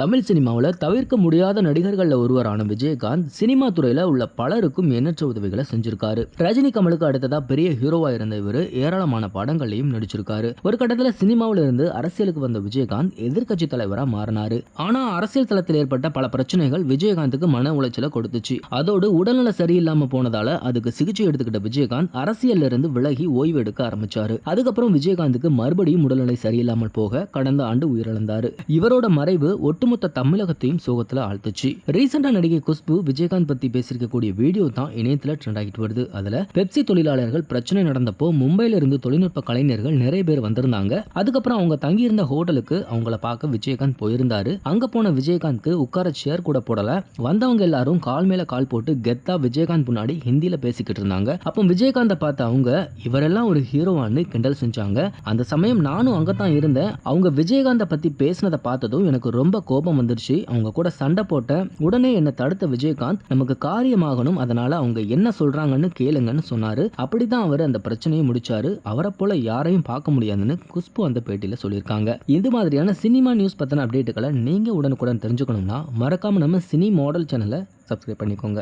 தமிழ் சினிமாவில் தவிர்க்க முடியாத நடிகர்களில் ஒருவரான விஜயகாந்த் சினிமா துறையில் உள்ள பலருக்கும் எண்ணற்ற உதவிகளை செஞ்சிருக்காரு. ரஜினி கமலுக்கு அடுத்ததா பெரிய ஹீரோவா இருந்த இவர் ஏராளமான படங்களையும் நடிச்சிருக்காரு. ஒரு கட்டத்தில் சினிமாவில் இருந்து அரசியலுக்கு வந்த விஜயகாந்த் எதிர்கட்சி தலைவராக மாறினாரு. ஆனா அரசியல் தளத்தில் ஏற்பட்ட பல பிரச்சனைகள் விஜயகாந்துக்கு மன உளைச்சலை கொடுத்துச்சு. அதோடு உடல்நல சரியில்லாம போனதால அதுக்கு சிகிச்சை எடுத்துக்கிட்ட விஜயகாந்த் அரசியல் இருந்து விலகி ஓய்வு எடுக்க ஆரம்பிச்சாரு. அதுக்கப்புறம் விஜயகாந்துக்கு மறுபடியும் உடல்நிலை சரியில்லாமல் போக கடந்த ஆண்டு உயிரிழந்தாரு. இவரோட மறைவு ஒட்டு ஒட்டுமொத்த தமிழகத்தையும் சோகத்துல ஆழ்த்துச்சு. ரீசெண்டா நடிகை குஷ்பு விஜயகாந்த் பத்தி பேசியிருக்கக்கூடிய வீடியோ தான் இணையத்துல ட்ரெண்ட் ஆகிட்டு வருது. அதுல பெப்சி தொழிலாளர்கள் பிரச்சனை நடந்தப்போ மும்பையில இருந்து தொழில்நுட்ப கலைஞர்கள் நிறைய பேர் வந்திருந்தாங்க. அதுக்கப்புறம் அவங்க தங்கியிருந்த ஹோட்டலுக்கு அவங்கள பார்க்க விஜயகாந்த் போயிருந்தாரு. அங்க போன விஜயகாந்த்க்கு உட்கார சேர் கூட போடல. வந்தவங்க எல்லாரும் கால் மேல கால் போட்டு கெத்தா விஜயகாந்த் முன்னாடி ஹிந்தியில பேசிக்கிட்டு இருந்தாங்க. அப்போ விஜயகாந்த பார்த்த அவங்க இவரெல்லாம் ஒரு ஹீரோவான்னு கிண்டல் செஞ்சாங்க. அந்த சமயம் நானும் அங்கதான் இருந்தேன். அவங்க விஜயகாந்தை பத்தி பேசினதை பார்த்ததும் எனக்கு ரொம்ப கோபம் வந்துருச்சு. அவங்க கூட சண்டை போட்ட உடனே என்னை தடுத்த விஜயகாந்த் நமக்கு காரியமாகணும் அதனால அவங்க என்ன சொல்றாங்கன்னு கேளுங்கன்னு சொன்னாரு. அப்படிதான் அவர் அந்த பிரச்சனையை முடிச்சாரு. அவரை போல யாரையும் பார்க்க முடியாதுன்னு குஷ்பு அந்த பேட்டியில சொல்லியிருக்காங்க. இது மாதிரியான சினிமா நியூஸ் பத்தின அப்டேட்டுகளை நீங்க உடனுக்குடன் தெரிஞ்சுக்கணும்னா மறக்காம நம்ம சினி மாடல் சேனலை சப்ஸ்கிரைப் பண்ணிக்கோங்க.